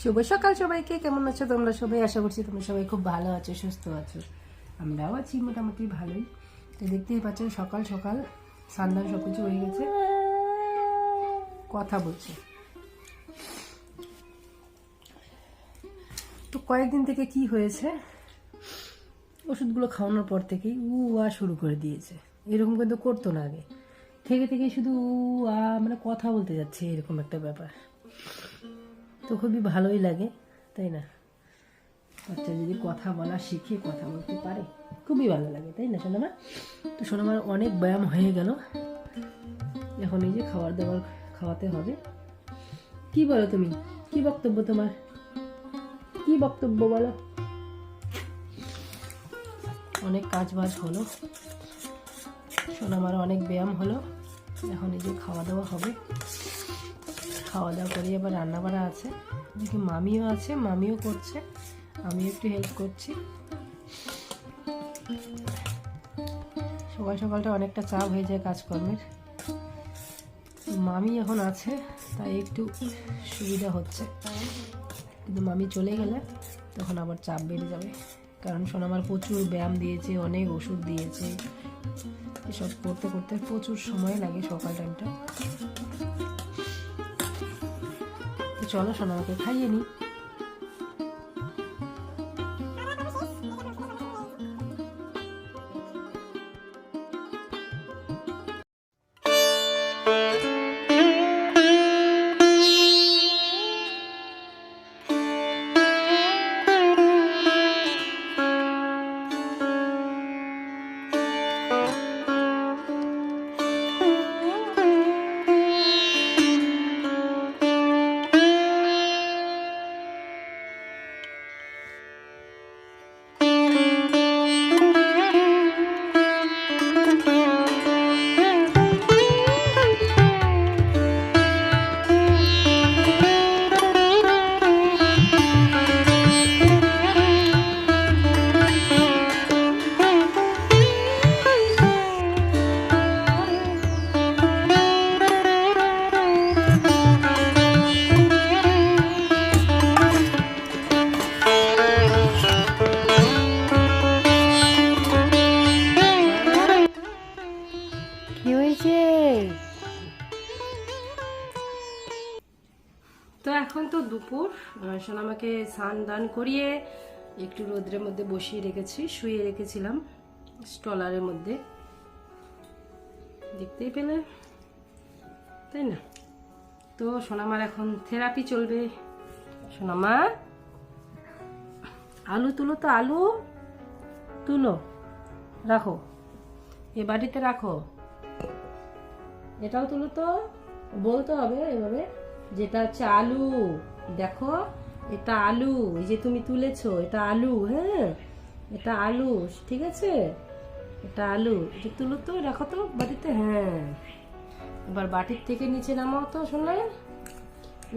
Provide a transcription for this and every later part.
শুভ সকাল সবাইকে। কেমন আছো তোমরা সবাই? আশা করছি তোমরা সবাই খুব ভালো আছো, সুস্থ আছো। আমরাও আছি মোটামুটি ভালোই। তো দেখতেই পাচ্ছ, সকাল সকাল সান্দান সব কিছু হয়ে গেছে। কথা বলছে। তো কয়েকদিন থেকে কি হয়েছে? ওষুধগুলো খাওয়ানোর পর থেকেই উ আ শুরু করে দিয়েছে। এরকম কিন্তু করতো না আগে। থেকে থেকে শুধু আ মানে কথা বলতে যাচ্ছে, এরকম একটা ব্যাপার। তো খুবই ভালোই লাগে, তাই না? বাচ্চা যদি কথা বলা শিখে কথা বলতে পারে, খুবই ভালো লাগে, তাই না সোনামা? তো সোনামার অনেক ব্যায়াম হয়ে গেল। এখন এই যে খাবার দাবার খাওয়াতে হবে। কি বলো তুমি? কি বক্তব্য তোমার? কি বক্তব্য বলো? অনেক কাজ বাজ হলো। সোনামার অনেক ব্যায়াম হলো। এখন এই যে খাওয়া দাওয়া হবে। খাওয়া দাওয়া করে, আবার রান্না বাড়া আছে। এদিকে মামিও আছে, মামিও করছে, আমিও একটু হেল্প করছি। সকাল সকালটা অনেকটা চাপ হয়ে যায় কাজকর্মের। মামি এখন আছে, তাই একটু সুবিধা হচ্ছে। কিন্তু মামি চলে গেলে তখন আবার চাপ বেড়ে যাবে। কারণ সোনামার প্রচুর ব্যায়াম দিয়েছে, অনেক ওষুধ দিয়েছে। এসব করতে করতে প্রচুর সময় লাগে সকাল টাইমটা চলো সোনামাকে খাইয়ে নিই। সোনামাকে স্নান দান করিয়ে একটু রোদ্রের মধ্যে বসিয়ে রেখেছি, শুয়ে রেখেছিলাম স্টলারের মধ্যে। দেখতেই পেলে? তাই না? তো সোনামার এখন থেরাপি চলবে। সোনামা? আলু তুলো তো, আলু তুলো। রাখো। এ বাড়িতে রাখো। এটাও তুলো তো, বলতে হবে এভাবে। যেটা হচ্ছে আলু। দেখো, এটা আলু, এই যে তুমি তুলেছো, এটা আলু হ্যাঁ? এটা আলু, ঠিক আছে? এটা আলু, এটা তুলো তো, রাখো তো বাটিতে হ্যাঁ। এবার বাটির থেকে নিচে নামাও তো শোনা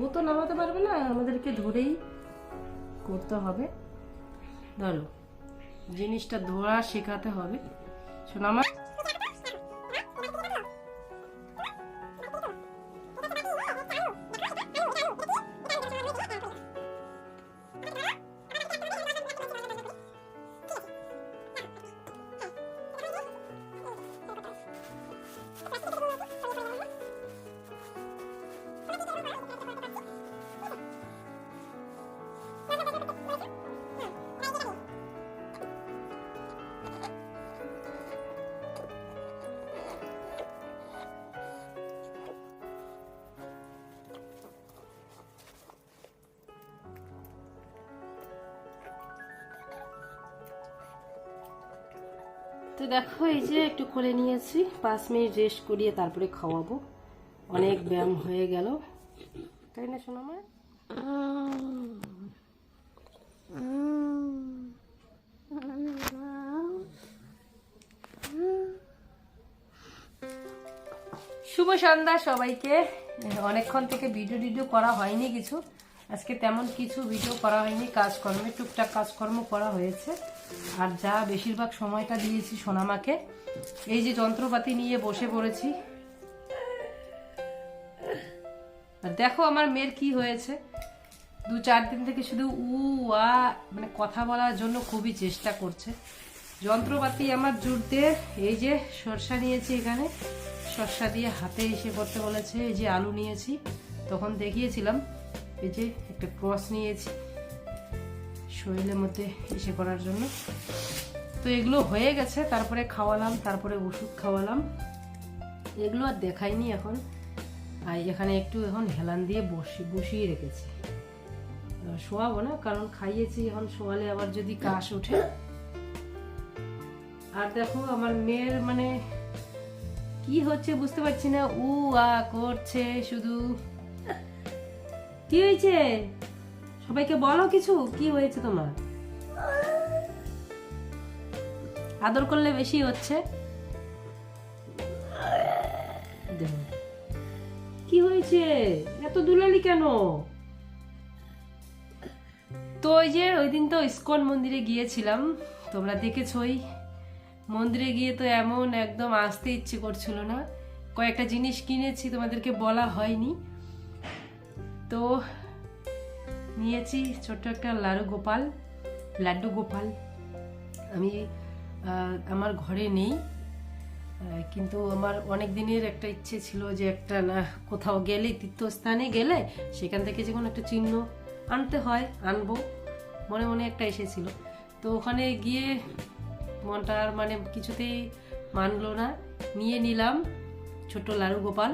ও তো নামাতে পারবে না, আমাদেরকে ধরেই করতে হবে। ধরো, জিনিসটা ধরা শেখাতে হবে। শোনা তো দেখো এই যে একটু করে নিয়েছি, পাঁচ মিনিট রেস্ট করিয়ে তারপরে খাওয়াবো। অনেক ব্যায়াম হয়ে গেল। তাই না শোনো মা শুভ সন্ধ্যা সবাইকে। অনেকক্ষণ থেকে ভিডিও টিডিও করা হয়নি কিছু। আজকে তেমন কিছু ভিডিও করা হয়নি, কাজকর্মে, টুকটাক কাজকর্ম করা হয়েছে। আর যা বেশিরভাগ সময়টা দিয়েছি সোনামাকে। এই যে যন্ত্রপাতি নিয়ে বসে পড়েছি। আর দেখো আমার মেয়ের কি হয়েছে। দু চার দিন থেকে শুধু উ, আ মানে কথা বলার জন্য খুবই চেষ্টা করছে। যন্ত্রপাতি আমার জুড়তে এই যে সরষা নিয়েছি এখানে। সরষা দিয়ে হাতে এসে করতে বলেছে, এই যে আলু নিয়েছি। তখন দেখিয়েছিলাম এই যে একটা ক্রস নিয়েছি শরীরের মধ্যে এসে করার জন্য। তো এগুলো হয়ে গেছে, তারপরে খাওয়ালাম, তারপরে ওষুধ খাওয়ালাম। এগুলো আর দেখাইনি এখন। আর এখানে একটু এখন হেলান দিয়ে বসি, বসিয়ে রেখেছি। শোয়াবো না, কারণ খাইয়েছি, এখন শোয়ালে আবার যদি কাশ ওঠে। আর দেখো আমার মেয়ের মানে কি হচ্ছে বুঝতে পারছি না। উ আ করছে শুধু। কি হয়েছে? সবাইকে বলো কিছু, কি হয়েছে তোমার? আদর করলে বেশি হচ্ছে? কি হয়েছে? এত দুলালি কেন? তো ওই যে, ওই দিন তো ইস্কন মন্দিরে গিয়েছিলাম, তোমরা দেখেছই। মন্দিরে গিয়ে তো এমন একদম আসতে ইচ্ছে করছিল না। কয়েকটা জিনিস কিনেছি, তোমাদেরকে বলা হয়নি। তো নিয়েছি ছোট্ট একটা লাড়ু গোপাল, লাড্ডু গোপাল। আমি আমার ঘরে নেই কিন্তু আমার অনেক দিনের একটা ইচ্ছে ছিল যে একটা না, কোথাও গেলে, তীর্থস্থানে গেলে সেখান থেকে যে কোনো একটা চিহ্ন আনতে হয়, আনব, মনে মনে একটা এসেছিল। তো ওখানে গিয়ে মনটা আর মানে কিছুতেই মানলো না। নিয়ে নিলাম ছোট লাড়ু গোপাল।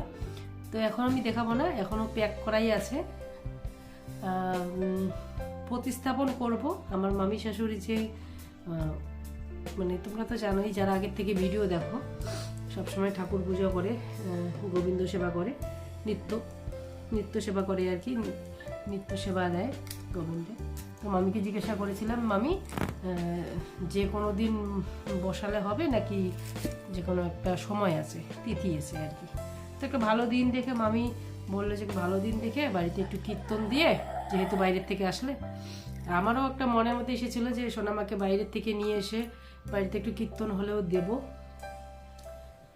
তো এখন আমি দেখাবো না এখনও প্যাক করাই আছে। প্রতিস্থাপন করব। আমার মামি শাশুড়ি যে মানে তোমরা তো জানোই যারা আগের থেকে ভিডিও দেখো, সবসময় ঠাকুর পুজো করে গোবিন্দ সেবা করে, নিত্য নিত্য সেবা করে আর কি, নিত্য সেবা দেয় গোবিন্দে। তো মামিকে জিজ্ঞাসা করেছিলাম, মামি যে কোনো দিন বসালে হবে নাকি যে কোনো একটা সময় আছে, তিথি এসে আর কি? একটা ভালো দিন দেখে মামি বলল যে ভালো দিন দেখে বাড়িতে একটু কীর্তন দিয়ে, যেহেতু বাইরের থেকে আসলে। আমারও একটা মনের মতো এসেছিল যে সোনামাকে বাইরের থেকে নিয়ে এসে বাড়িতে একটু কীর্তন হলেও দেবো।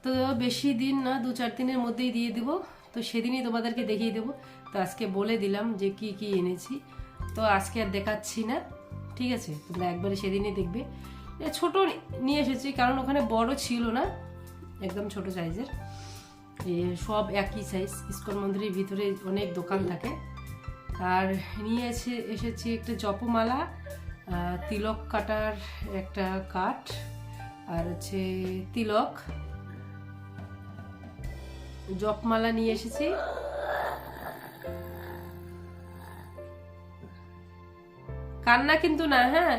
তো বেশি দিন না, দু চার দিনের মধ্যেই দিয়ে দিব। তো সেদিনই তোমাদেরকে দেখিয়ে দেবো। তো আজকে বলে দিলাম যে কি কি এনেছি। তো আজকে আর দেখাচ্ছি না, ঠিক আছে? তোমরা একবারে সেদিনই দেখবে। ছোট নিয়ে এসেছি, কারণ ওখানে বড় ছিল না, একদম ছোট সাইজের সব একই সাইজ ইস্কন মন্দিরের ভিতরে অনেক দোকান থাকে। আর নিয়ে এসে, এসেছি একটা জপমালা তিলক কাটার একটা কাঠ, আর হচ্ছে তিলক। জপমালা নিয়ে এসেছি। কান্না কিন্তু না হ্যাঁ?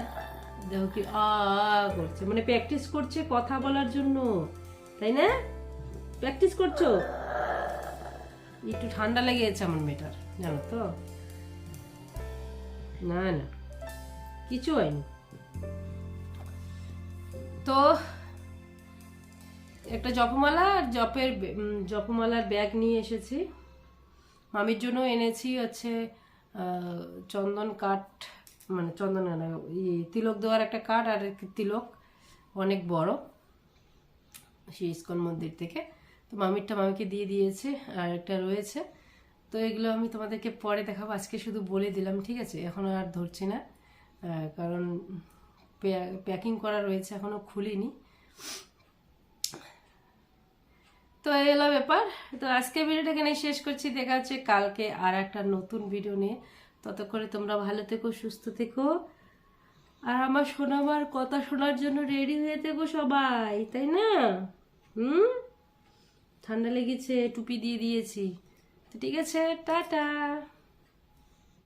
দেখো কি আ করছে মানে প্র্যাকটিস করছে কথা বলার জন্য, তাই না? প্র্যাকটিস করছ? একটু ঠান্ডা লেগে গেছে আমার মেয়েটার জানো তো? না না কিছু হয়নি। তো একটা জপমালা আর জপের জপমালার ব্যাগ নিয়ে এসেছি। মামির জন্য এনেছি হচ্ছে চন্দন কাঠ মানে চন্দন ইয়ে, তিলক দেওয়ার একটা কাঠ আর তিলক অনেক বড় সেই ইস্কন মন্দির থেকে। তো মামিরটা মামিকে দিয়ে দিয়েছে, আর একটা রয়েছে। তো এগুলো আমি তোমাদেরকে পরে দেখাবো। আজকে শুধু বলে দিলাম, ঠিক আছে? এখনও আর ধরছি না। কারণ প্যাকিং করা রয়েছে এখনও খুলিনি। তো এই হলো ব্যাপার। তো আজকে ভিডিওটা এখানে শেষ করছি। দেখা হচ্ছে কালকে আর একটা নতুন ভিডিও নিয়ে। ততক্ষণে তোমরা ভালো থেকো, সুস্থ থেকো। আর আমার শোনাবার কথা শোনার জন্য রেডি হয়ে থেকো সবাই, তাই না? হুম? ঠান্ডা লেগেছে টুপি দিয়ে দিয়েছি। তো ঠিক আছে টাটা।